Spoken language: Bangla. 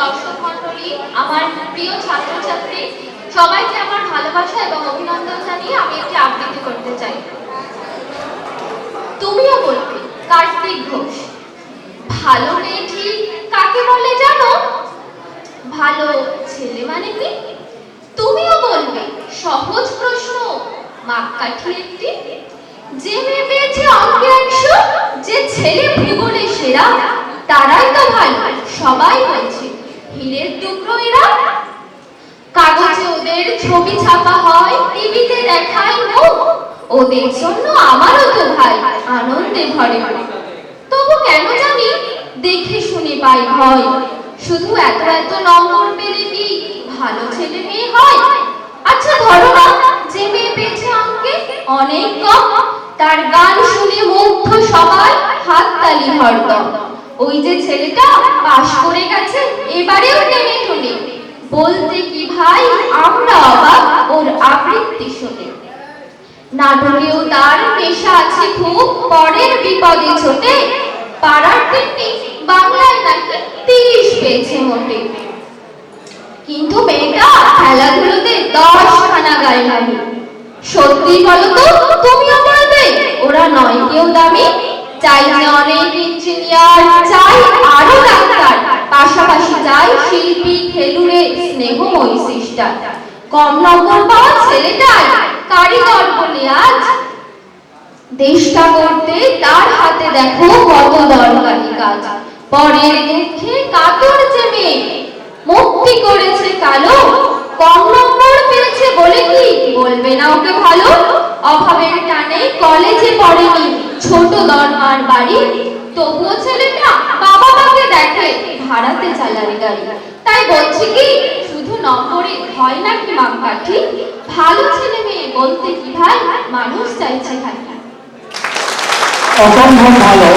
দর্শক মণ্ডলী, আমার প্রিয় ছাত্রছাত্রী, সবাইকে আমার ভালোবাসা এবং অভিনন্দন জানিয়ে আমি একটি আবৃত্তি করতে চাই। তুমিও বলবে, কার্তিক ঘোষ, ভালো কাকে বলে জানো? ভালো ছেলে মানে কি? তুমিও বলবে, সহজ প্রশ্ন, মাপকাঠি একটি। যে মেয়ে পেয়েছে যে ছেলে ভূগোলে সেরা, তারাই তো ভালো, সবাই বলছে। হীরের টুকরো এরা। কাগজে ওদের ছবি ছাপা হয়, টিভিতে দেখায় মুখ ওদের জন্য আমারও তো ভাই আনন্দে ভরে। তবু কেন জানি দেখে শুনে পাই ভয়। শুধু এত এত নম্বর পেলে কি ভালো ছেলে মেয়ে হয়? আচ্ছা ধরো না, যে মেয়ে পেয়েছে অঙ্কে অনেক কম, তার গান শুনে মুগ্ধ সবাই হাততালি হরদম। ওই যে ছেলেটা পাশ করে গেছে, এবারেও টেনে টুনে। বলতে কি ভাই, আমরা অবাক ওর আবৃত্তি শুনে। নাটকেও তার নেশা আছে খুব, পরের বিপদে ছোটে। পাড়ার তেমনি বাংলায় নাকি তিরিশ পেয়েছে মোটে। কিন্তু মেয়েটা খেলাধুলোতে দশ খানা গায়ে লাগে। সত্যি বলো তো ওরা নয় কেউ দামি। চাই যে অনেক ইঞ্জিনিয়ার চাই আরও ডাক্তার, পাশাপাশি চাই শিল্পী, খেলুড়ে স্নেহময়ী সিস্টার। কম নম্বর পাওয়া ছেলেটার কারিগর বলে আজ দেশটা করতে তার হাতে দেখো কত দরকারি কাজ। পরের দুঃখে কাতর যে মেয়ে, মুক্তি করেছে কালো, কম নম্বর পেয়েছে বলে কি? বলবে না ওকে ভালো? অভাবের টানে কলেজে পড়েনি, ছোট দরমার বাড়ি তবুও ছেলেটা বাবা মাকে দেখায়, ভাড়াতে চালানি গাড়ি। তাই বলছি কি, শুধু নম্বরে হয় নাকি মাপকাঠি ভালো ছেলে মেয়ে বলতে কি ভাই, মানুষ চাইছে ভাই অসম্ভব ভালো।